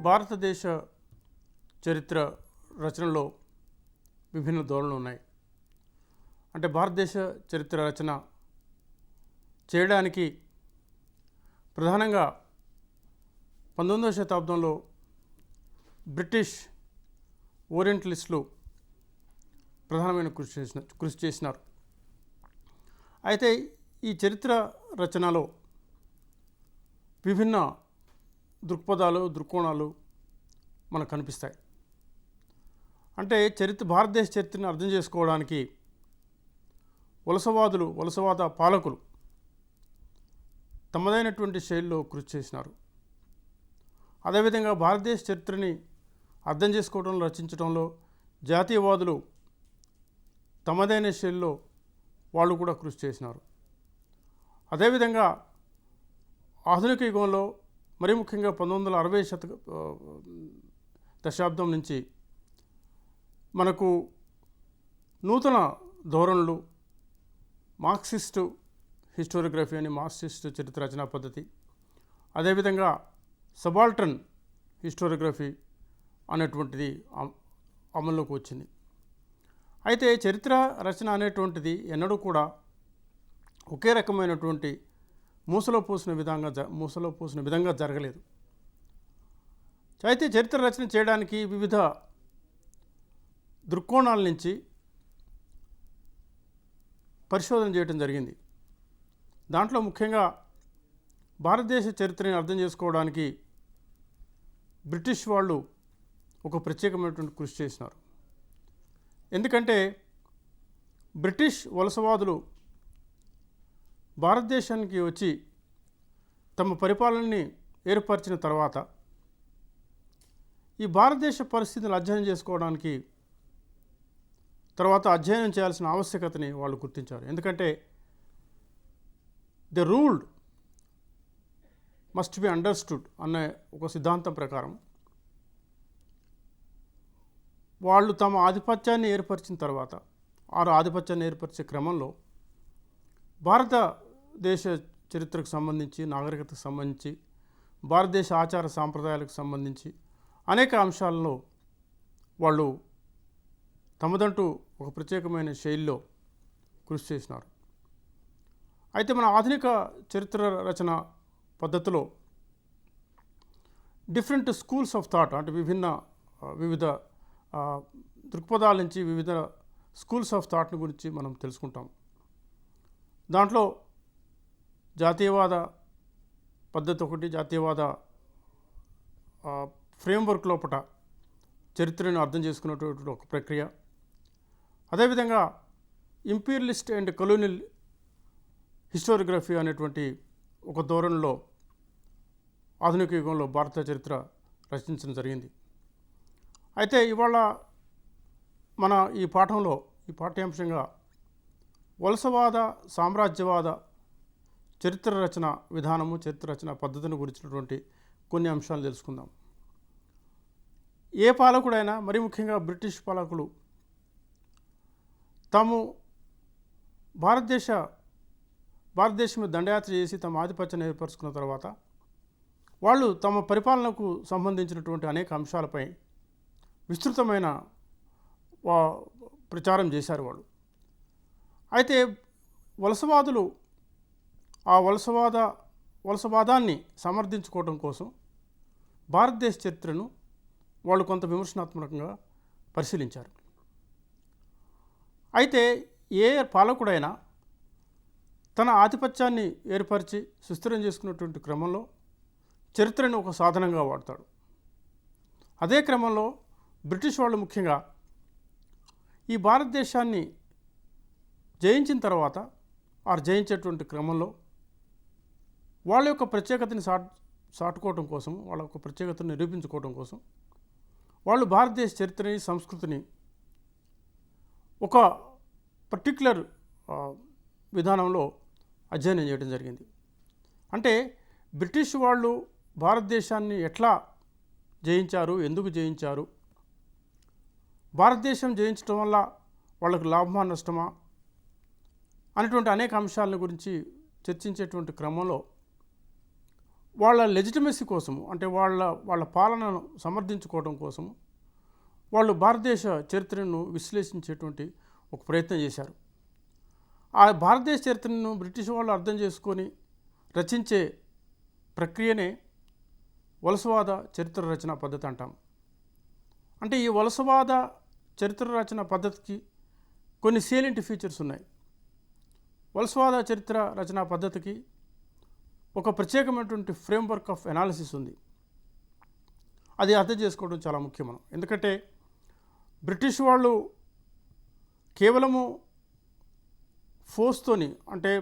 భారతదేశ చరిత్ర రచనలో విభిన్న ధోరణులు ఉన్నాయి. అంటే భారతదేశ చరిత్ర రచన చేయడానికి ప్రధానంగా పంతొమ్మిదవ శతాబ్దంలో బ్రిటిష్ ఓరియంటలిస్టులు ప్రధానమైన కృషి చేసిన కృషి చేసినారు. అయితే ఈ చరిత్ర రచనలో విభిన్న దృక్పథాలు దృక్కోణాలు మనకు కనిపిస్తాయి. అంటే చరిత్ర భారతదేశ చరిత్రను అర్థం చేసుకోవడానికి వలసవాదులు వలసవాద పాలకులు తమదైనటువంటి శైలిలో కృషి చేసినారు. అదేవిధంగా భారతదేశ చరిత్రని అర్థం చేసుకోవడంలో రచించడంలో జాతీయవాదులు తమదైన శైలిలో వాళ్ళు కూడా కృషి చేసినారు. అదేవిధంగా ఆధునిక యుగంలో మరి ముఖ్యంగా పంతొమ్మిది వందల అరవై శతక దశాబ్దం నుంచి మనకు నూతన ధోరణులు మార్క్సిస్టు హిస్టోరియోగ్రఫీ అని మార్క్సిస్టు చరిత్ర రచనా పద్ధతి అదేవిధంగా సబాల్టన్ హిస్టోరియోగ్రఫీ అనేటువంటిది అమల్లోకి వచ్చింది. అయితే చరిత్ర రచన అనేటువంటిది ఎన్నడూ కూడా ఒకే రకమైనటువంటి మూసలో పూసిన విధంగా మూసలో పూసిన విధంగా జరగలేదు. అయితే చరిత్ర రచన చేయడానికి వివిధ దృక్కోణాల నుంచి పరిశోధన చేయడం జరిగింది. దాంట్లో ముఖ్యంగా భారతదేశ చరిత్రని అర్థం చేసుకోవడానికి బ్రిటిష్ వాళ్ళు ఒక ప్రత్యేకమైనటువంటి కృషి చేసినారు. ఎందుకంటే బ్రిటిష్ వలసవాదులు భారతదేశానికి వచ్చి తమ పరిపాలనని ఏర్పరిచిన తర్వాత ఈ భారతదేశ పరిస్థితిని అధ్యయనం చేసుకోవడానికి తర్వాత అధ్యయనం చేయాల్సిన ఆవశ్యకతని వాళ్ళు గుర్తించారు. ఎందుకంటే the ruled must be understood అనే ఒక సిద్ధాంతం ప్రకారం వాళ్ళు తమ ఆధిపత్యాన్ని ఏర్పరిచిన తర్వాత ఆరు ఆధిపత్యాన్ని ఏర్పరిచే క్రమంలో భారత దేశ చరిత్రకు సంబంధించి నాగరికతకు సంబంధించి భారతదేశ ఆచార సాంప్రదాయాలకు సంబంధించి అనేక అంశాలలో వాళ్ళు తమదంటూ ఒక ప్రత్యేకమైన శైలిలో కృషి చేసినారు. అయితే మన ఆధునిక చరిత్ర రచన పద్ధతిలో డిఫరెంట్ స్కూల్స్ ఆఫ్ థాట్ అంటే విభిన్న వివిధ దృక్పథాల నుంచి వివిధ స్కూల్స్ ఆఫ్ థాట్ని గురించి మనం తెలుసుకుంటాం. దాంట్లో జాతీయవాద పద్ధతి ఒకటి జాతీయవాద ఫ్రేమ్వర్క్ లోపల చరిత్రను అర్థం చేసుకున్నటువంటి ఒక ప్రక్రియ. అదేవిధంగా ఇంపీరియలిస్ట్ అండ్ కొలోనియల్ హిస్టోరిగ్రఫీ అనేటువంటి ఒక ధోరణిలో ఆధునిక యుగంలో భారత చరిత్ర రచించడం జరిగింది. అయితే ఇవాళ మన ఈ పాఠంలో ఈ పాఠ్యాంశంగా వలసవాద సామ్రాజ్యవాద చరిత్ర రచన విధానము చరిత్ర రచన పద్ధతిని గురించినటువంటి కొన్ని అంశాలు తెలుసుకుందాం. ఏ పాలకుడైనా మరి ముఖ్యంగా బ్రిటిష్ పాలకులు తాము భారతదేశ భారతదేశం దండయాత్ర చేసి తమ ఆధిపత్యాన్ని ఏర్పరచుకున్న తర్వాత వాళ్ళు తమ పరిపాలనకు సంబంధించినటువంటి అనేక అంశాలపై విస్తృతమైన ప్రచారం చేశారు వాళ్ళు. అయితే వలసవాదులు ఆ వలసవాద వలసవాదాన్ని సమర్థించుకోవడం కోసం భారతదేశ చరిత్రను వాళ్ళు కొంత విమర్శనాత్మకంగా పరిశీలించారు. అయితే ఏ పాలకుడైనా తన ఆధిపత్యాన్ని ఏర్పరిచి సుస్థిరం చేసుకున్నటువంటి క్రమంలో చరిత్రను ఒక సాధనంగా వాడతాడు. అదే క్రమంలో బ్రిటిష్ వాళ్ళు ముఖ్యంగా ఈ భారతదేశాన్ని జయించిన తర్వాత వారు జయించేటువంటి క్రమంలో వాళ్ళ యొక్క ప్రత్యేకతని సాట్ సాటుకోవటం కోసం వాళ్ళ యొక్క ప్రత్యేకతను నిరూపించుకోవడం కోసం వాళ్ళు భారతదేశ చరిత్రని సంస్కృతిని ఒక పర్టిక్యులర్ విధానంలో అధ్యయనం చేయడం జరిగింది. అంటే బ్రిటిష్ వాళ్ళు భారతదేశాన్ని ఎట్లా జయించారు ఎందుకు జయించారు? భారతదేశం జయించడం వల్ల వాళ్ళకు లాభమా నష్టమా? అనేటువంటి అనేక అంశాల గురించి చర్చించేటువంటి క్రమంలో వాళ్ళ లెజిటమసీ కోసము అంటే వాళ్ళ వాళ్ళ పాలనను సమర్థించుకోవడం కోసము వాళ్ళు భారతదేశ చరిత్రను విశ్లేషించేటువంటి ఒక ప్రయత్నం చేశారు. ఆ భారతదేశ చరిత్రను బ్రిటిష్ వాళ్ళు అర్థం చేసుకొని రచించే ప్రక్రియనే వలసవాద చరిత్ర రచన పద్ధతి అంటాం. అంటే ఈ వలసవాద చరిత్ర రచన పద్ధతికి కొన్ని సేలింటి ఫీచర్స్ ఉన్నాయి. వలసవాద చరిత్ర రచనా పద్ధతికి ఒక ప్రత్యేకమైనటువంటి ఫ్రేమ్వర్క్ ఆఫ్ ఎనాలిసిస్ ఉంది. అది అర్థం చేసుకోవడం చాలా ముఖ్యం మనం. ఎందుకంటే బ్రిటిష్ వాళ్ళు కేవలము ఫోర్స్తోని అంటే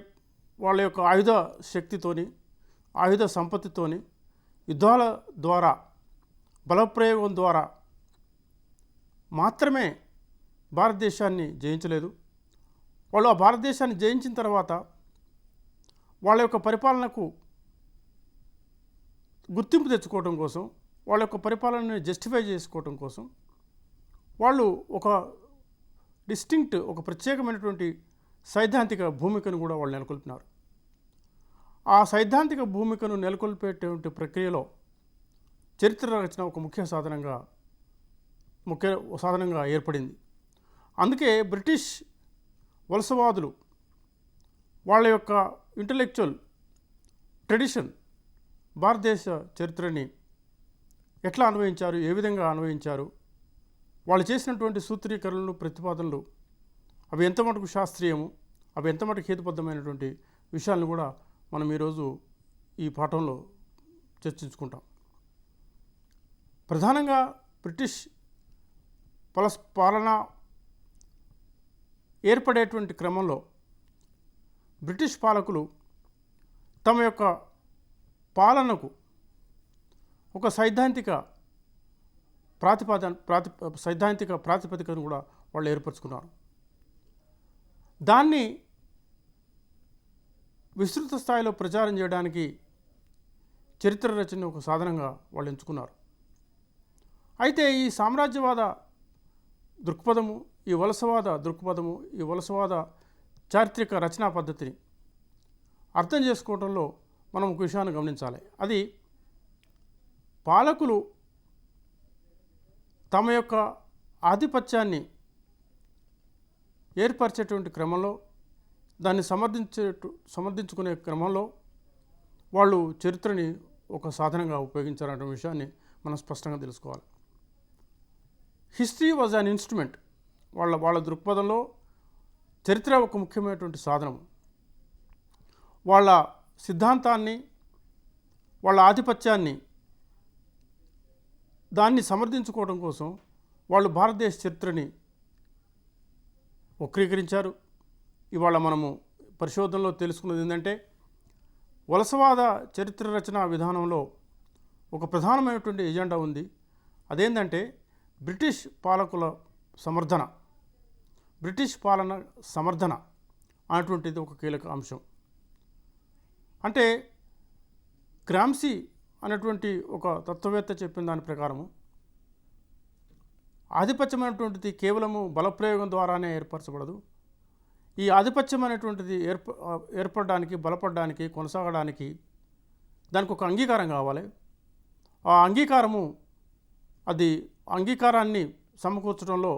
వాళ్ళ యొక్క ఆయుధ శక్తితోని ఆయుధ సంపత్తితోని యుద్ధాల ద్వారా బలప్రయోగం ద్వారా మాత్రమే భారతదేశాన్ని జయించలేదు. వాళ్ళు ఆ భారతదేశాన్ని జయించిన తర్వాత వాళ్ళ యొక్క పరిపాలనకు గుర్తింపు తెచ్చుకోవడం కోసం వాళ్ళ యొక్క పరిపాలనని జస్టిఫై చేసుకోవడం కోసం వాళ్ళు ఒక డిస్టింక్ట్ ఒక ప్రత్యేకమైనటువంటి సైద్ధాంతిక భూమికను కూడా వాళ్ళు నెలకొల్పినారు. ఆ సైద్ధాంతిక భూమికను నెలకొల్పేటువంటి ప్రక్రియలో చరిత్ర రచన ఒక ముఖ్య సాధనంగా ముఖ్య సాధనంగా ఏర్పడింది. అందుకే బ్రిటిష్ వలసవాదులు వాళ్ళ యొక్క ఇంటలెక్చువల్ ట్రెడిషన్ భారతదేశ చరిత్రని ఎట్లా అన్వయించారు ఏ విధంగా అన్వయించారు వాళ్ళు చేసినటువంటి సూత్రీకరణలు ప్రతిపాదనలు అవి ఎంత మటుకు శాస్త్రీయము అవి ఎంత మటుకు హేతుబద్ధమైనటువంటి విషయాలను కూడా మనం ఈరోజు ఈ పాఠంలో చర్చించుకుంటాం. ప్రధానంగా బ్రిటిష్ పలస్ పాలన ఏర్పడేటువంటి క్రమంలో బ్రిటిష్ పాలకులు తమ యొక్క పాలనకు ఒక సైద్ధాంతిక ప్రాతిపాదన ప్రాతి సైద్ధాంతిక ప్రాతిపదికను కూడా వాళ్ళు ఏర్పరచుకున్నారు. దాన్ని విస్తృత స్థాయిలో ప్రచారం చేయడానికి చరిత్ర రచన ఒక సాధనంగా వాళ్ళు ఎంచుకున్నారు. అయితే ఈ సామ్రాజ్యవాద దృక్పథము ఈ వలసవాద దృక్పథము ఈ వలసవాద చారిత్రక రచనా పద్ధతిని అర్థం చేసుకోవడంలో మనం ఒక విషయాన్ని గమనించాలి. అది పాలకులు తమ యొక్క ఆధిపత్యాన్ని ఏర్పరిచేటువంటి క్రమంలో దాన్ని సమర్థించే సమర్థించుకునే క్రమంలో వాళ్ళు చరిత్రని ఒక సాధనంగా ఉపయోగించారనే విషయాన్ని మనం స్పష్టంగా తెలుసుకోవాలి. History was an instrument. వాళ్ళ వాళ్ళ దృక్పథంలో చరిత్ర ఒక ముఖ్యమైనటువంటి సాధనం. వాళ్ళ సిద్ధాంతాన్ని వాళ్ళ ఆధిపత్యాన్ని దాన్ని సమర్థించుకోవడం కోసం వాళ్ళు భారతదేశ చరిత్రని వక్రీకరించారు. ఇవాళ మనము పరిశోధనలో తెలుసుకున్నది ఏంటంటే వలసవాద చరిత్ర రచన విధానంలో ఒక ప్రధానమైనటువంటి ఎజెండా ఉంది. అదేంటంటే బ్రిటిష్ పాలకుల సమర్థన. బ్రిటిష్ పాలన సమర్థన అనేటువంటిది ఒక కీలక అంశం. అంటే గ్రామ్సీ అనేటువంటి ఒక తత్వవేత్త చెప్పిన దాని ప్రకారము ఆధిపత్యమైనటువంటిది కేవలము బలప్రయోగం ద్వారానే ఏర్పరచబడదు. ఈ ఆధిపత్యం అనేటువంటిది ఏర్ప ఏర్పడడానికి బలపడడానికి కొనసాగడానికి దానికి ఒక అంగీకారం కావాలి. ఆ అంగీకారము అది అంగీకారాన్ని సమకూర్చడంలో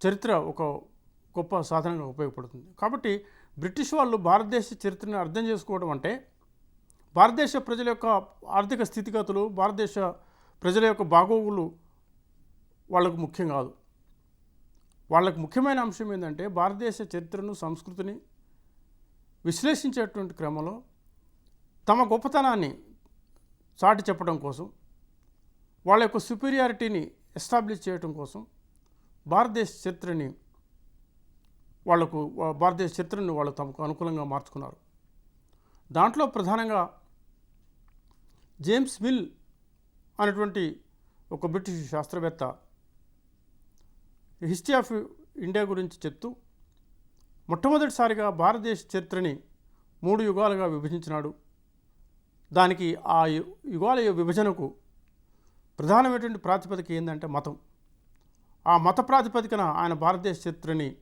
చరిత్ర ఒక గొప్ప సాధనంగా ఉపయోగపడుతుంది. కాబట్టి బ్రిటిష్ వాళ్ళు భారతదేశ చరిత్రను అర్థం చేసుకోవడం అంటే భారతదేశ ప్రజల యొక్క ఆర్థిక స్థితిగతులు భారతదేశ ప్రజల యొక్క బాగోగులు వాళ్ళకు ముఖ్యం కాదు. వాళ్ళకు ముఖ్యమైన అంశం ఏంటంటే భారతదేశ చరిత్రను సంస్కృతిని విశ్లేషించేటువంటి క్రమంలో తమ గొప్పతనాన్ని చాటి చెప్పడం కోసం వాళ్ళ యొక్క సుపీరియారిటీని ఎస్టాబ్లిష్ చేయడం కోసం భారతదేశ చరిత్రని వాళ్ళకు భారతదేశ చరిత్రను వాళ్ళు తమకు అనుకూలంగా మార్చుకున్నారు. దాంట్లో ప్రధానంగా జేమ్స్ మిల్ అనేటువంటి ఒక బ్రిటిష్ శాస్త్రవేత్త హిస్టరీ ఆఫ్ ఇండియా గురించి చెప్తూ మొట్టమొదటిసారిగా భారతదేశ చరిత్రని మూడు యుగాలుగా విభజించినాడు. దానికి ఆ యుగాల విభజనకు ప్రధానమైనటువంటి ప్రాతిపదిక ఏంటంటే మతం. ఆ మత ప్రాతిపదికన ఆయన భారతదేశ చరిత్రని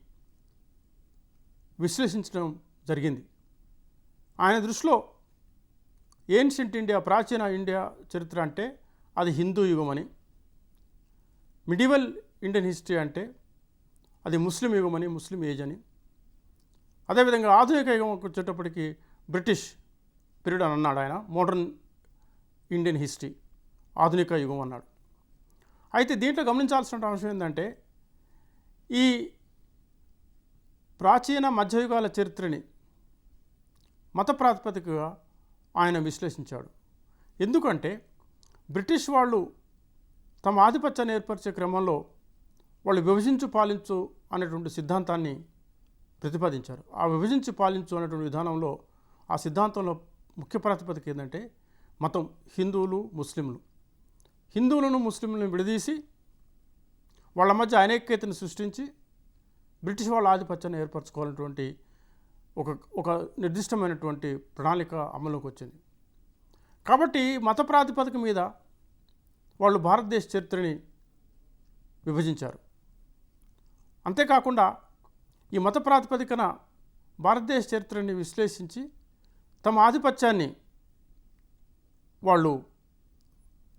విశ్లేషించడం జరిగింది. ఆయన దృష్టిలో ఏన్షియంట్ ఇండియా ప్రాచీన ఇండియా చరిత్ర అంటే అది హిందూ యుగం అని మిడివల్ ఇండియన్ హిస్టరీ అంటే అది ముస్లిం యుగం అని ముస్లిం ఏజ్ అని. అదేవిధంగా ఆధునిక యుగం వచ్చేటప్పటికి బ్రిటిష్ పీరియడ్ అని అన్నాడు ఆయన మోడర్న్ ఇండియన్ హిస్టరీ ఆధునిక యుగం అన్నాడు. అయితే దీంట్లో గమనించాల్సిన అంశం ఏంటంటే ఈ ప్రాచీన మధ్యయుగాల చరిత్రని మత ప్రాతిపదికగా ఆయన విశ్లేషించాడు. ఎందుకంటే బ్రిటిష్ వాళ్ళు తమ ఆధిపత్యాన్ని ఏర్పరిచే క్రమంలో వాళ్ళు విభజించు పాలించు అనేటువంటి సిద్ధాంతాన్ని ప్రతిపాదించారు. ఆ విభజించి పాలించు అనేటువంటి విధానంలో ఆ సిద్ధాంతంలో ముఖ్య ప్రాతిపదిక ఏంటంటే మతం హిందువులు ముస్లింలు. హిందువులను ముస్లింలను విడదీసి వాళ్ళ మధ్య అనైక్యతను సృష్టించి బ్రిటిష్ వాళ్ళ ఆధిపత్యాన్ని ఏర్పరచుకోవాలన్నటువంటి ఒక ఒక నిర్దిష్టమైనటువంటి ప్రణాళిక అమలులోకి వచ్చింది. కాబట్టి మత ప్రాతిపదిక మీద వాళ్ళు భారతదేశ చరిత్రని విభజించారు. అంతేకాకుండా ఈ మత ప్రాతిపదికన భారతదేశ చరిత్రని విశ్లేషించి తమ ఆధిపత్యాన్ని వాళ్ళు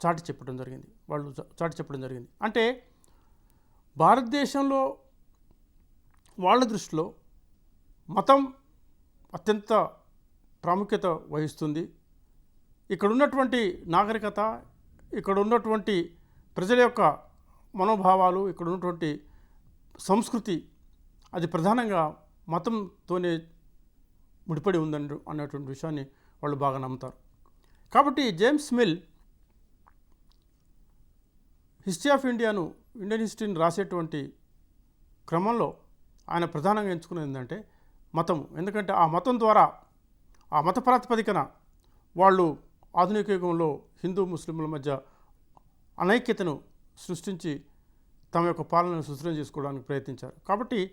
చాటి చెప్పడం జరిగింది. వాళ్ళు చాటి చెప్పడం జరిగింది. అంటే భారతదేశంలో వాళ్ళ దృష్టిలో మతం అత్యంత ప్రాముఖ్యత వహిస్తుంది. ఇక్కడ ఉన్నటువంటి నాగరికత ఇక్కడ ఉన్నటువంటి ప్రజల యొక్క మనోభావాలు ఇక్కడ ఉన్నటువంటి సంస్కృతి అది ప్రధానంగా మతంతోనే ముడిపడి ఉందని అన్నటువంటి విషయాన్ని వాళ్ళు బాగా నమ్ముతారు. కాబట్టి జేమ్స్ మిల్ హిస్టరీ ఆఫ్ ఇండియాను ఇండియన్ హిస్టరీని రాసేటువంటి క్రమంలో ఆయన ప్రధానంగా ఎంచుకునేది ఏంటంటే మతం. ఎందుకంటే ఆ మతం ద్వారా ఆ మత ప్రాతిపదికన వాళ్ళు ఆధునిక యుగంలో హిందూ ముస్లింల మధ్య అనైక్యతను సృష్టించి తమ యొక్క పాలనను సుస్థిరం చేసుకోవడానికి ప్రయత్నించారు. కాబట్టి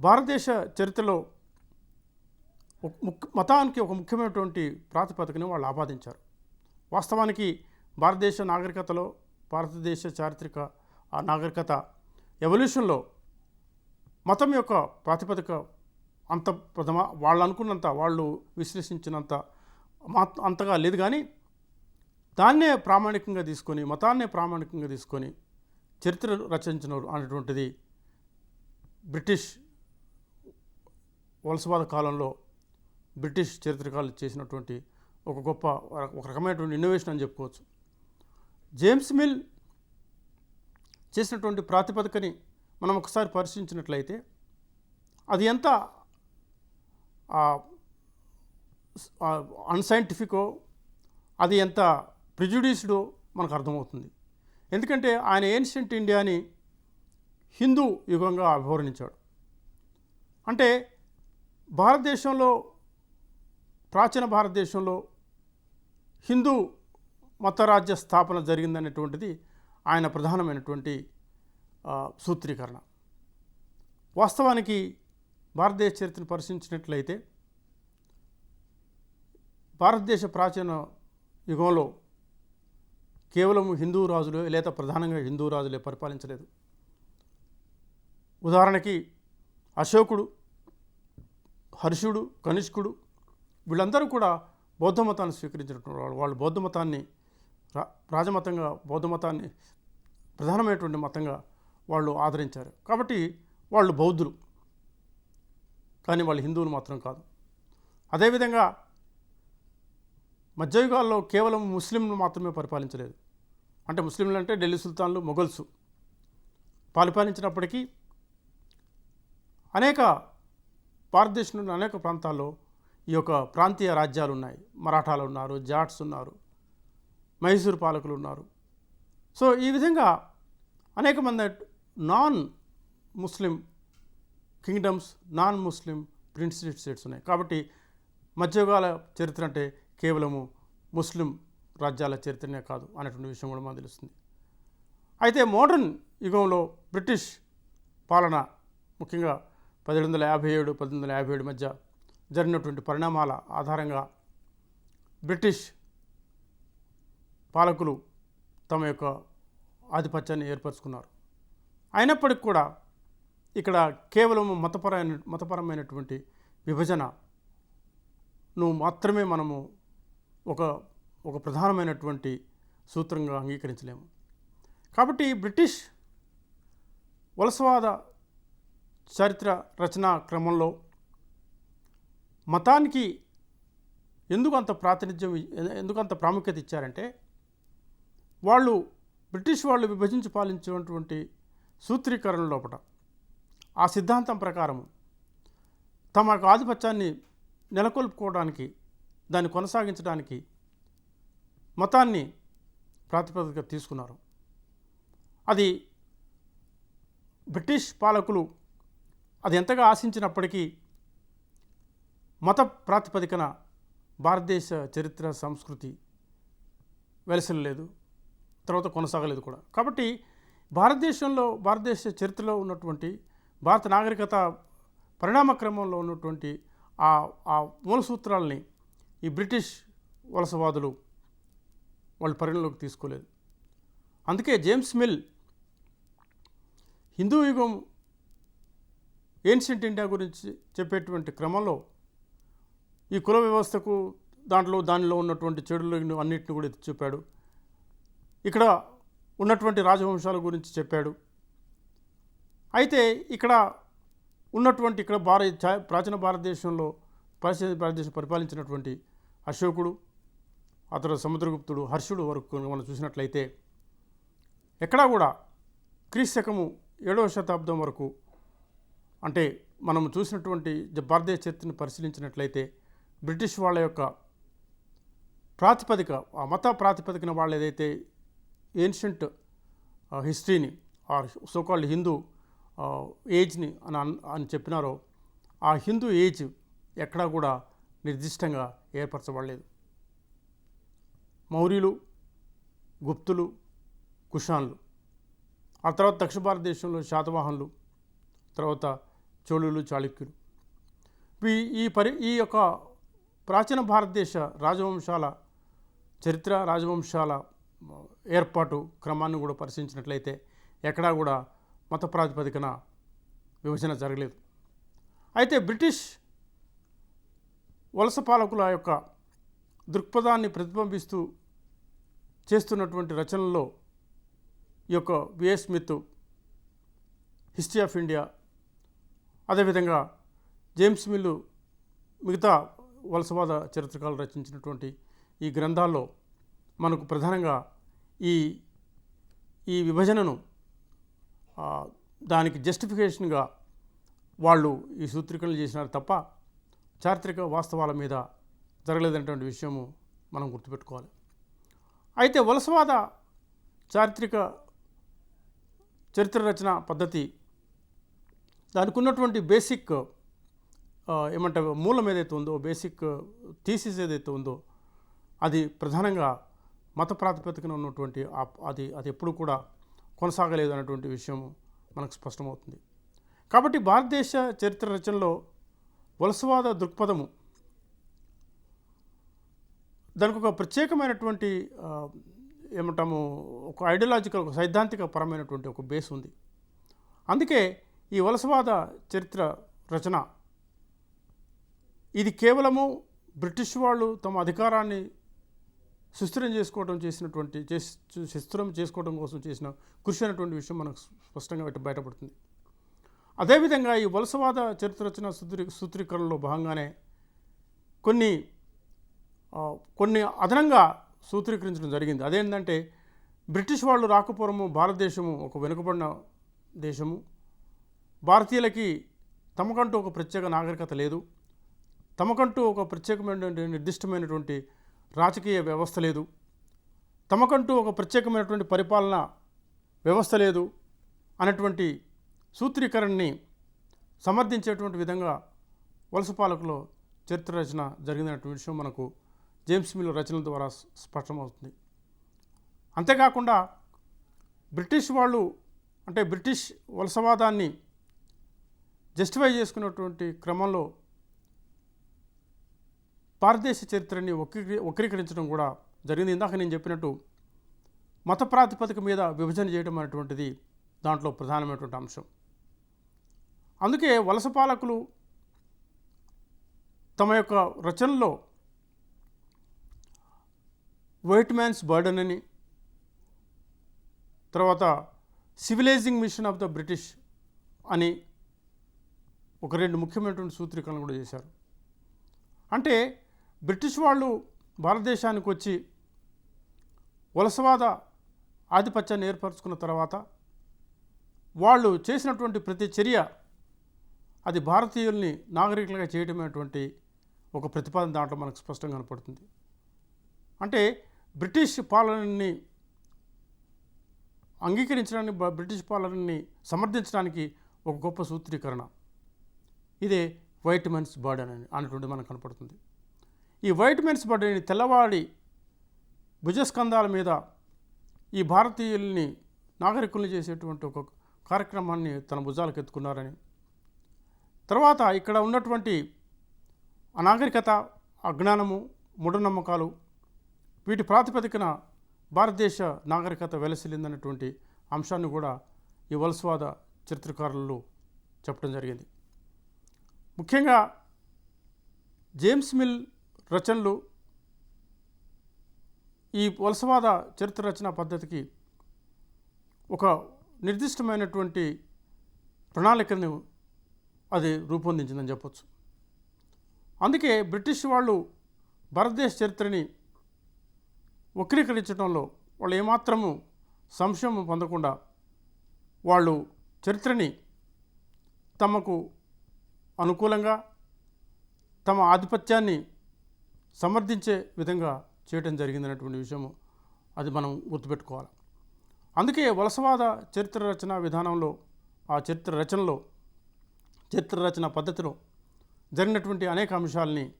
భారతదేశ చరిత్రలో ముఖ్య మతానికి ఒక ముఖ్యమైనటువంటి ప్రాతిపదికను వాళ్ళు ఆపాదించారు. వాస్తవానికి భారతదేశ నాగరికతలో భారతదేశ చారిత్రక ఆ నాగరికత ఎవల్యూషన్లో మతం యొక్క ప్రాతిపదిక అంత ప్రథమ వాళ్ళు అనుకున్నంత వాళ్ళు విశ్లేషించినంత మా- అంతగా లేదు కానీ దాన్నే ప్రామాణికంగా తీసుకొని మతాన్నే ప్రామాణికంగా తీసుకొని చరిత్ర రచించిన అనేటువంటిది బ్రిటిష్ వలసవాద కాలంలో బ్రిటిష్ చరిత్రకారులు చేసినటువంటి ఒక గొప్ప ఒక రకమైనటువంటి ఇన్నోవేషన్ అని చెప్పుకోవచ్చు. జేమ్స్ మిల్ చేసినటువంటి ప్రాతిపదికని మనం ఒకసారి పరిశీలించినట్లయితే అది ఎంత అన్సైంటిఫికో అది ఎంత ప్రిజుడీస్డో మనకు అర్థమవుతుంది. ఎందుకంటే ఆయన ఏన్షియంట్ ఇండియాని హిందూ యుగంగా అభివర్ణించాడు. అంటే భారతదేశంలో ప్రాచీన భారతదేశంలో హిందూ మతరాజ్య స్థాపన జరిగిందనేటువంటిది ఆయన ప్రధానమైనటువంటి సూత్రీకరణ. వాస్తవానికి భారతదేశ చరిత్రను పరిశీలించినట్లయితే భారతదేశ ప్రాచీన యుగంలో కేవలం హిందూ రాజులు లేదా ప్రధానంగా హిందూ రాజులే పరిపాలించలేదు. ఉదాహరణకి అశోకుడు హర్షుడు కనిష్కుడు వీళ్ళందరూ కూడా బౌద్ధ మతాన్ని స్వీకరించినటువంటి వాళ్ళు. వాళ్ళు బౌద్ధ మతాన్ని రా రాజమతంగా బౌద్ధ మతాన్ని ప్రధానమైనటువంటి మతంగా వాళ్ళు ఆదరించారు. కాబట్టి వాళ్ళు బౌద్ధులు. కానీ వాళ్ళు హిందువులు మాత్రం కాదు. అదేవిధంగా మధ్యయుగాల్లో కేవలం ముస్లింలు మాత్రమే పరిపాలించలేదు. అంటే ముస్లింలు అంటే ఢిల్లీ సుల్తాన్లు మొఘల్సు. పరిపాలించినప్పటికీ అనేక భారతదేశంలోని అనేక ప్రాంతాల్లో ఈ యొక్క ప్రాంతీయ రాజ్యాలు ఉన్నాయి. మరాఠాలు ఉన్నారు జాట్స్ ఉన్నారు. మైసూరు పాలకులు ఉన్నారు. సో ఈ విధంగా అనేక మంది non Muslim kingdoms non Muslim prince states ఉన్నాయి. కాబట్టి మధ్యయుగాల చరిత్ర అంటే కేవలము ముస్లిం రాజ్యాల చరిత్రనే కాదు అనేటువంటి విషయం కూడా మనకు తెలుస్తుంది. అయితే మోడర్న్ యుగంలో బ్రిటిష్ పాలన ముఖ్యంగా పదిహేడు వందల యాభై ఏడు పద్దెనిమిది వందల యాభై ఏడు మధ్య జరిగినటువంటి పరిణామాల ఆధారంగా బ్రిటిష్ పాలకులు తమ యొక్క ఆధిపత్యాన్ని ఏర్పరచుకున్నారు. అయినప్పటికీ కూడా ఇక్కడ కేవలం మతపరమైన మతపరమైనటువంటి విభజనను మాత్రమే మనము ఒక ఒక ప్రధానమైనటువంటి సూత్రంగా అంగీకరించలేము. కాబట్టి బ్రిటిష్ వలసవాద చరిత్ర రచనా క్రమంలో మతానికి ఎందుకు అంత ప్రాతినిధ్యం ఎందుకు అంత ప్రాముఖ్యత ఇచ్చారంటే వాళ్ళు బ్రిటిష్ వాళ్ళు విభజించి పాలించినటువంటి సూత్రీకరణ లోపల ఆ సిద్ధాంతం ప్రకారం తమ యొక్క ఆధిపత్యాన్ని నెలకొల్పుకోవడానికి దాన్ని కొనసాగించడానికి మతాన్ని ప్రాతిపదిక తీసుకున్నారు. అది బ్రిటిష్ పాలకులు అది ఎంతగా ఆశించినప్పటికీ మత ప్రాతిపదికన భారతదేశ చరిత్ర సంస్కృతి వెలసలేదు తర్వాత కొనసాగలేదు కూడా. కాబట్టి భారతదేశంలో భారతదేశ చరిత్రలో ఉన్నటువంటి భారత నాగరికత పరిణామ క్రమంలో ఉన్నటువంటి ఆ ఆ మూల సూత్రాలని ఈ బ్రిటిష్ వలసవాదులు వాళ్ళు పరిగణలోకి తీసుకోలేదు. అందుకే జేమ్స్ మిల్ హిందూ యుగం ఏన్షియంట్ ఇండియా గురించి చెప్పేటువంటి క్రమంలో ఈ కుల వ్యవస్థకు దాంట్లో దానిలో ఉన్నటువంటి చెడులు అన్నింటిని కూడా ఎత్తి చూపాడు. ఇక్కడ ఉన్నటువంటి రాజవంశాల గురించి చెప్పాడు. అయితే ఇక్కడ ఉన్నటువంటి ఇక్కడ భారత చా- ప్రాచీన భారతదేశంలో ప్రాచీన భారతదేశం పరిపాలించినటువంటి అశోకుడు అతడు సముద్రగుప్తుడు హర్షుడు వరకు మనం చూసినట్లయితే ఎక్కడా కూడా క్రీస్తు శకము ఏడవ శతాబ్దం వరకు అంటే మనం చూసినటువంటి భారతదేశ చరిత్రను పరిశీలించినట్లయితే బ్రిటిష్ వాళ్ళ యొక్క ప్రాతిపదిక ఆ మత ప్రాతిపదికన వాళ్ళు ఏదైతే ఏన్షియంట్ హిస్టరీని ఆ సోకాల్డ్ హిందూ ఏజ్ని అని అని చెప్పినారో ఆ హిందూ ఏజ్ ఎక్కడా కూడా నిర్దిష్టంగా ఏర్పరచబడలేదు. మౌర్యులు గుప్తులు కుషాన్లు. ఆ తర్వాత దక్షిణ భారతదేశంలో శాతవాహనులు తర్వాత చోళులు చాళుక్యులు. ఈ ఈ పరి ఈ యొక్క ప్రాచీన భారతదేశ రాజవంశాల చరిత్ర రాజవంశాల ఏర్పాటు క్రమాన్ని కూడా పరిశీలించినట్లయితే ఎక్కడా కూడా మత ప్రాతిపదికన విభజన జరగలేదు. అయితే బ్రిటిష్ వలస పాలకుల యొక్క దృక్పథాన్ని ప్రతిబింబిస్తూ చేస్తున్నటువంటి రచనల్లో ఈ యొక్క V A Smith history of India అదేవిధంగా జేమ్స్ మిల్లు మిగతా వలసవాద చరిత్రకాలు రచించినటువంటి ఈ గ్రంథాల్లో మనకు ప్రధానంగా ఈ ఈ విభజనను దానికి జస్టిఫికేషన్గా వాళ్ళు ఈ సూత్రీకరణలు చేసినారు తప్ప చారిత్రక వాస్తవాల మీద జరగలేదనేటువంటి విషయము మనం గుర్తుపెట్టుకోవాలి. అయితే వలసవాద చారిత్రక చరిత్ర రచన పద్ధతి దానికి ఉన్నటువంటి బేసిక్ ఆ, ఏమంటారు మూలం ఏదైతే ఉందో బేసిక్ థీసిస్ ఏదైతే ఉందో అది ప్రధానంగా మత ప్రాతిపదికన ఉన్నటువంటి అది అది ఎప్పుడు కూడా కొనసాగలేదు అన్నటువంటి విషయం మనకు స్పష్టమవుతుంది. కాబట్టి భారతదేశ చరిత్ర రచనలో వలసవాద దృక్పథము దానికి ఒక ప్రత్యేకమైనటువంటి ఏమంటాము ఒక ఐడియాలజికల్ ఒక సైద్ధాంతిక పరమైనటువంటి ఒక బేస్ ఉంది. అందుకే ఈ వలసవాద చరిత్ర రచన ఇది కేవలము బ్రిటిష్ వాళ్ళు తమ అధికారాన్ని సుస్థిరం చేసుకోవడం చేసినటువంటి సుస్థిరం చేసుకోవడం కోసం చేసిన కృషి అనేటువంటి విషయం మనకు స్పష్టంగా బయటపడుతుంది. అదేవిధంగా ఈ వలసవాద చరిత్ర రచన సూత్రీ సూత్రీకరణలో భాగంగానే కొన్ని కొన్ని అదనంగా సూత్రీకరించడం జరిగింది. అదేంటంటే బ్రిటిష్ వాళ్ళు రాకపోవడము భారతదేశము ఒక వెనుకబడిన దేశము. భారతీయులకి తమకంటూ ఒక ప్రత్యేక నాగరికత లేదు. తమకంటూ ఒక ప్రత్యేకమైనటువంటి నిర్దిష్టమైనటువంటి రాజకీయ వ్యవస్థ లేదు. తమకంటూ ఒక ప్రత్యేకమైనటువంటి పరిపాలన వ్యవస్థ లేదు అనేటువంటి సూత్రీకరణని సమర్థించేటువంటి విధంగా వలస పాలకులో చరిత్ర రచన జరిగినటువంటి విషయం మనకు జేమ్స్ మిల్ రచనల ద్వారా స్పష్టమవుతుంది. అంతేకాకుండా బ్రిటిష్ వాళ్ళు అంటే బ్రిటిష్ వలసవాదాన్ని జస్టిఫై చేసుకున్నటువంటి క్రమంలో భారతదేశ చరిత్రని వక్రీ వక్రీకరించడం కూడా జరిగింది. ఇందాక నేను చెప్పినట్టు మత ప్రాతిపదిక మీద విభజన చేయడం అనేటువంటిది దాంట్లో ప్రధానమైనటువంటి అంశం. అందుకే వలస పాలకులు తమ యొక్క రచనలో వైట్ మ్యాన్స్ బర్డన్ అని తర్వాత civilizing mission of the British అని ఒక రెండు ముఖ్యమైనటువంటి సూత్రీకరణలు కూడా చేశారు. అంటే బ్రిటిష్ వాళ్ళు భారతదేశానికి వచ్చి వలసవాద ఆధిపత్యాన్ని ఏర్పరచుకున్న తర్వాత వాళ్ళు చేసినటువంటి ప్రతి చర్య అది భారతీయుల్ని నాగరికులుగా చేయడమైనటువంటి ఒక ప్రతిపాదన దాంట్లో మనకు స్పష్టంగా కనపడుతుంది. అంటే బ్రిటిష్ పాలనని అంగీకరించడానికి బ్రిటిష్ పాలనని సమర్థించడానికి ఒక గొప్ప సూత్రీకరణ. ఇదే వైట్ మెన్స్ బర్డన్ అని అన్నటువంటి మనకు కనపడుతుంది. ఈ వైట్ పడిన తెల్లవాడి భుజస్కంధాల మీద ఈ భారతీయుల్ని నాగరికుల్ని చేసేటువంటి ఒక కార్యక్రమాన్ని తన భుజాలకు ఎత్తుకున్నారని. తర్వాత ఇక్కడ ఉన్నటువంటి అనాగరికత అజ్ఞానము మూఢనమ్మకాలు వీటి ప్రాతిపదికన భారతదేశ నాగరికత వెలసిల్లిందన్నటువంటి అంశాన్ని కూడా ఈ వలసవాద చరిత్రకారులు చెప్పడం జరిగింది. ముఖ్యంగా జేమ్స్ మిల్ రచనలు. ఈ వలసవాద చరిత్ర రచన పద్ధతికి ఒక నిర్దిష్టమైనటువంటి ప్రణాళికను అది రూపొందించిందని చెప్పొచ్చు. అందుకే బ్రిటిష్ వాళ్ళు భారతదేశ చరిత్రని వక్రీకరించడంలో వాళ్ళు ఏమాత్రము సంశయం పొందకుండా వాళ్ళు చరిత్రని తమకు అనుకూలంగా తమ ఆధిపత్యాన్ని సమర్థించే విధంగా చేయటం జరిగిందనేటువంటి విషయము అది మనం గుర్తుపెట్టుకోవాలి. అందుకే వలసవాద చరిత్ర రచన విధానంలో ఆ చరిత్ర రచనలో చరిత్ర రచన పద్ధతిలో జరిగినటువంటి అనేక అంశాలని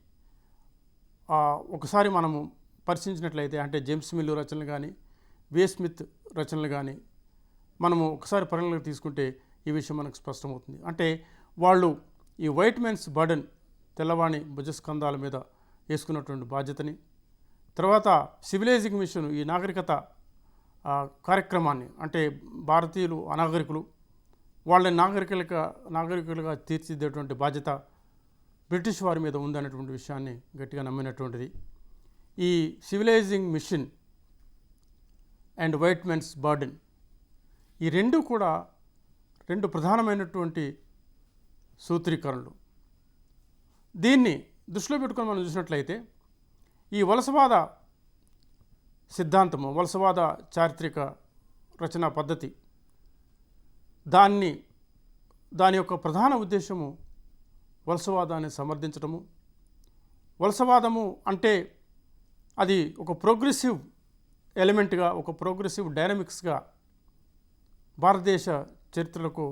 ఒకసారి మనము పరిశీలించినట్లయితే అంటే జేమ్స్ మిల్లు రచనలు కానీ వే స్మిత్ రచనలు కానీ మనము ఒకసారి పరిగణలోకి తీసుకుంటే ఈ విషయం మనకు స్పష్టమవుతుంది. అంటే వాళ్ళు ఈ వైట్ మెన్స్ బర్డన్ తెల్లవాణి భుజస్కంధాల మీద వేసుకున్నటువంటి బాధ్యతని. తర్వాత సివిలైజింగ్ మిషన్ ఈ నాగరికత కార్యక్రమాన్ని అంటే భారతీయులు అనాగరికులు వాళ్ళని నాగరికులుగా నాగరికులుగా తీర్చిదిద్దేటువంటి బాధ్యత బ్రిటిష్ వారి మీద ఉందనేటువంటి విషయాన్ని గట్టిగా నమ్మినటువంటిది. ఈ civilizing mission and white men's burden ఈ రెండు కూడా రెండు ప్రధానమైనటువంటి సూత్రీకరణలు. దీన్ని దృష్టిలో పెట్టుకొని మనం చూసినట్లయితే ఈ వలసవాద సిద్ధాంతము వలసవాద చారిత్రక రచనా పద్ధతి దాన్ని దాని యొక్క ప్రధాన ఉద్దేశము వలసవాదాన్ని సమర్థించడము వలసవాదము అంటే అది ఒక ప్రోగ్రెసివ్ ఎలిమెంట్గా ఒక ప్రోగ్రెసివ్ డైనమిక్స్గా భారతదేశ చరిత్రలకు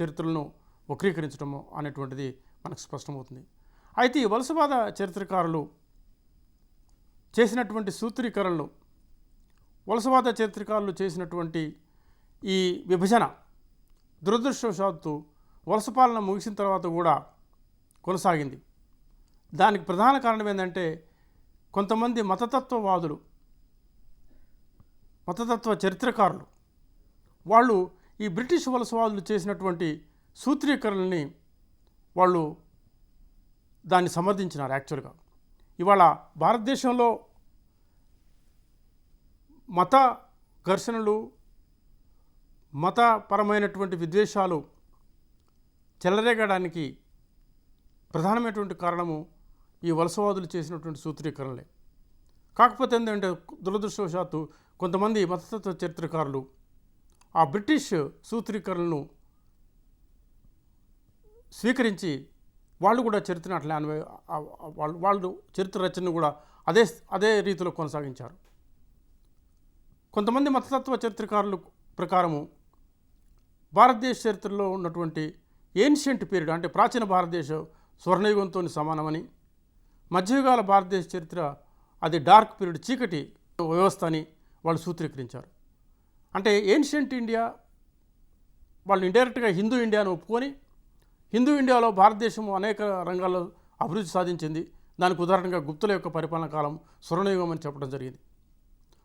చరిత్రలను వక్రీకరించడము అనేటువంటిది మనకు స్పష్టమవుతుంది. అయితే ఈ వలసవాద చరిత్రకారులు చేసినటువంటి సూత్రీకరణలు వలసవాద చరిత్రకారులు చేసినటువంటి ఈ విభజన దురదృష్టవశాత్తు వలస పాలన ముగిసిన తర్వాత కూడా కొనసాగింది. దానికి ప్రధాన కారణం ఏంటంటే కొంతమంది మతతత్వవాదులు మతతత్వ చరిత్రకారులు వాళ్ళు ఈ బ్రిటిష్ వలసవాదులు చేసినటువంటి సూత్రీకరణని వాళ్ళు దాన్ని సమర్థించినారు యాక్చువల్గా. ఇవాళ భారతదేశంలో మత ఘర్షణలు మతపరమైనటువంటి విద్వేషాలు చెలరేగడానికి ప్రధానమైనటువంటి కారణము ఈ వలసవాదులు చేసినటువంటి సూత్రీకరణలే. కాకపోతే ఏంటంటే దురదృష్టవశాత్తు కొంతమంది మతతత్వ చరిత్రకారులు ఆ బ్రిటిష్ సూత్రీకరణను స్వీకరించి వాళ్ళు కూడా చరిత్రను అట్లా అన్వయ వాళ్ళు వాళ్ళు చరిత్ర రచనను కూడా అదే అదే రీతిలో కొనసాగించారు. కొంతమంది మతతత్వ చరిత్రకారుల ప్రకారము భారతదేశ చరిత్రలో ఉన్నటువంటి ఏన్షియంట్ పీరియడ్ అంటే ప్రాచీన భారతదేశం స్వర్ణయుగంతో సమానమని మధ్యయుగాల భారతదేశ చరిత్ర అది డార్క్ పీరియడ్ చీకటి వ్యవస్థ అని వాళ్ళు సూత్రీకరించారు. అంటే ఏన్షియంట్ ఇండియా వాళ్ళు ఇండైరెక్ట్గా హిందూ ఇండియాను ఒప్పుకొని హిందూ ఇండియాలో భారతదేశం అనేక రంగాల్లో అభివృద్ధి సాధించింది. దానికి ఉదాహరణగా గుప్తుల యొక్క పరిపాలన కాలం స్వర్ణయుగం అని చెప్పడం జరిగింది.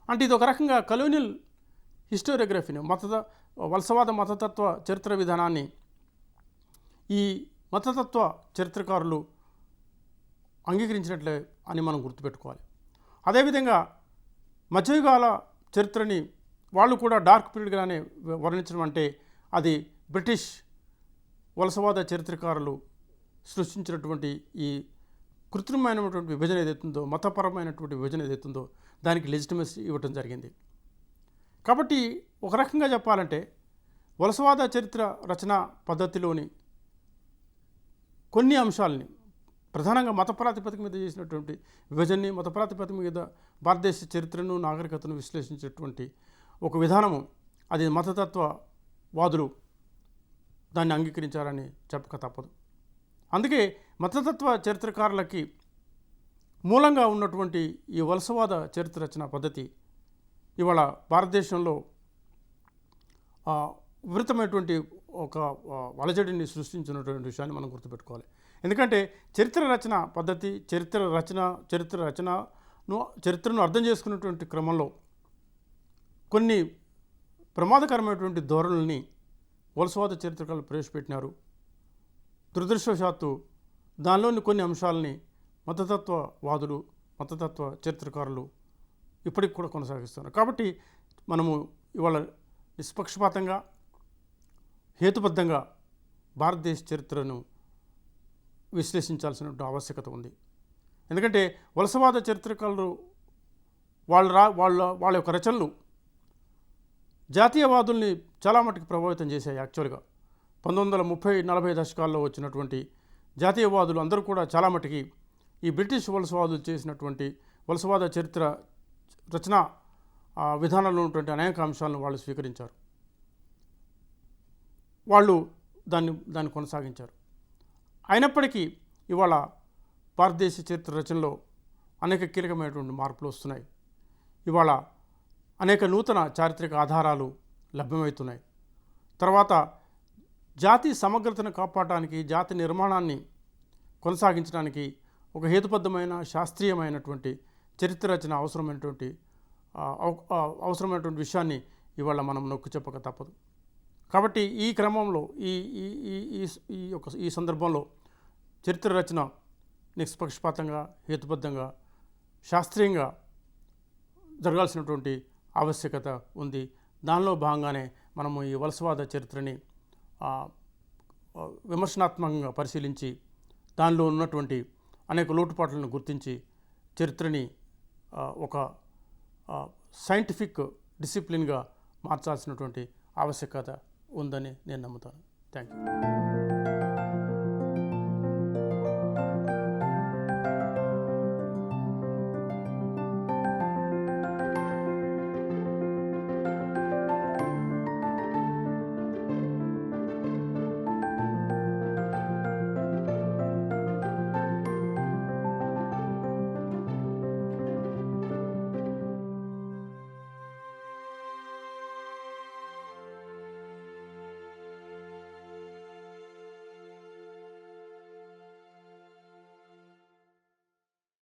అంటే ఇది ఒక రకంగా కలోనియల్ హిస్టోరియోగ్రఫీని మత వలసవాద మతతత్వ చరిత్ర విధానాన్ని ఈ మతతత్వ చరిత్రకారులు అంగీకరించినట్లే అని మనం గుర్తుపెట్టుకోవాలి. అదేవిధంగా మధ్యయుగాల చరిత్రని వాళ్ళు కూడా డార్క్ పీరియడ్గానే వర్ణించడం అంటే అది బ్రిటిష్ వలసవాద చరిత్రకారులు సృష్టించినటువంటి ఈ కృత్రిమైనటువంటి విభజన ఏదైతుందో మతపరమైనటువంటి విభజన ఏదైతుందో దానికి లెజిటిమసీ ఇవ్వటం జరిగింది. కాబట్టి ఒక రకంగా చెప్పాలంటే వలసవాద చరిత్ర రచన పద్ధతిలోని కొన్ని అంశాలని ప్రధానంగా మత ప్రాతిపదిక మీద చేసినటువంటి విభజనని మత ప్రాతిపదిక మీద భారతదేశ చరిత్రను నాగరికతను విశ్లేషించేటువంటి ఒక విధానము అది మతతత్వ వాదులు దాన్ని అంగీకరించారని చెప్పక తప్పదు. అందుకే మతతత్వ చరిత్రకారులకి మూలంగా ఉన్నటువంటి ఈ వలసవాద చరిత్ర రచన పద్ధతి ఇవాళ భారతదేశంలో విపరీతమైనటువంటి ఒక వలజడిని సృష్టించినటువంటి విషయాన్ని మనం గుర్తుపెట్టుకోవాలి. ఎందుకంటే చరిత్ర రచన పద్ధతి చరిత్ర రచన చరిత్ర రచనను చరిత్రను అర్థం చేసుకున్నటువంటి క్రమంలో కొన్ని ప్రమాదకరమైనటువంటి ధోరణుల్ని వలసవాద చరిత్రకారులు ప్రవేశపెట్టినారు. దురదృష్టవశాత్తు దానిలోని కొన్ని అంశాలని మతతత్వవాదులు మతతత్వ చరిత్రకారులు ఇప్పటికి కూడా కొనసాగిస్తున్నారు. కాబట్టి మనము ఇవాళ నిష్పక్షపాతంగా హేతుబద్ధంగా భారతదేశ చరిత్రను విశ్లేషించాల్సిన ఆవశ్యకత ఉంది. ఎందుకంటే వలసవాద చరిత్రకారులు వాళ్ళ రా వాళ్ళ వాళ్ళ యొక్క రచనలు జాతీయవాదుల్ని చాలా మటుకు ప్రభావితం చేశాయి యాక్చువల్గా. పంతొమ్మిది వందల ముప్పై నలభై దశకాల్లో వచ్చినటువంటి జాతీయవాదులు అందరూ కూడా చాలా మటుకి ఈ బ్రిటిష్ వలసవాదులు చేసినటువంటి వలసవాద చరిత్ర రచన విధానంలో ఉన్నటువంటి అనేక అంశాలను వాళ్ళు స్వీకరించారు. వాళ్ళు దాన్ని దాన్ని కొనసాగించారు. అయినప్పటికీ ఇవాళ భారతదేశ చరిత్ర రచనలో అనేక కీలకమైనటువంటి మార్పులు వస్తున్నాయి. ఇవాళ అనేక నూతన చారిత్రక ఆధారాలు లభ్యమవుతున్నాయి. తర్వాత జాతి సమగ్రతను కాపాడటానికి జాతి నిర్మాణాన్ని కొనసాగించడానికి ఒక హేతుబద్ధమైన శాస్త్రీయమైనటువంటి చరిత్ర రచన అవసరమైనటువంటి అవసరమైనటువంటి విషయాన్ని ఇవాళ మనం నొక్కి చెప్పక తప్పదు. కాబట్టి ఈ క్రమంలో ఈ ఈ ఈ ఈ- ఈ యొక్క ఈ సందర్భంలో చరిత్ర రచన నిష్పక్షపాతంగా హేతుబద్ధంగా శాస్త్రీయంగా జరగాల్సినటువంటి ఆవశ్యకత ఉంది. దానిలో భాగంగానే మనము ఈ వలసవాద చరిత్రని విమర్శనాత్మకంగా పరిశీలించి దానిలో ఉన్నటువంటి అనేక లోటుపాట్లను గుర్తించి చరిత్రని ఒక సైంటిఫిక్ డిసిప్లిన్గా మార్చాల్సినటువంటి ఆవశ్యకత ఉందని నేను నమ్ముతాను. Thank you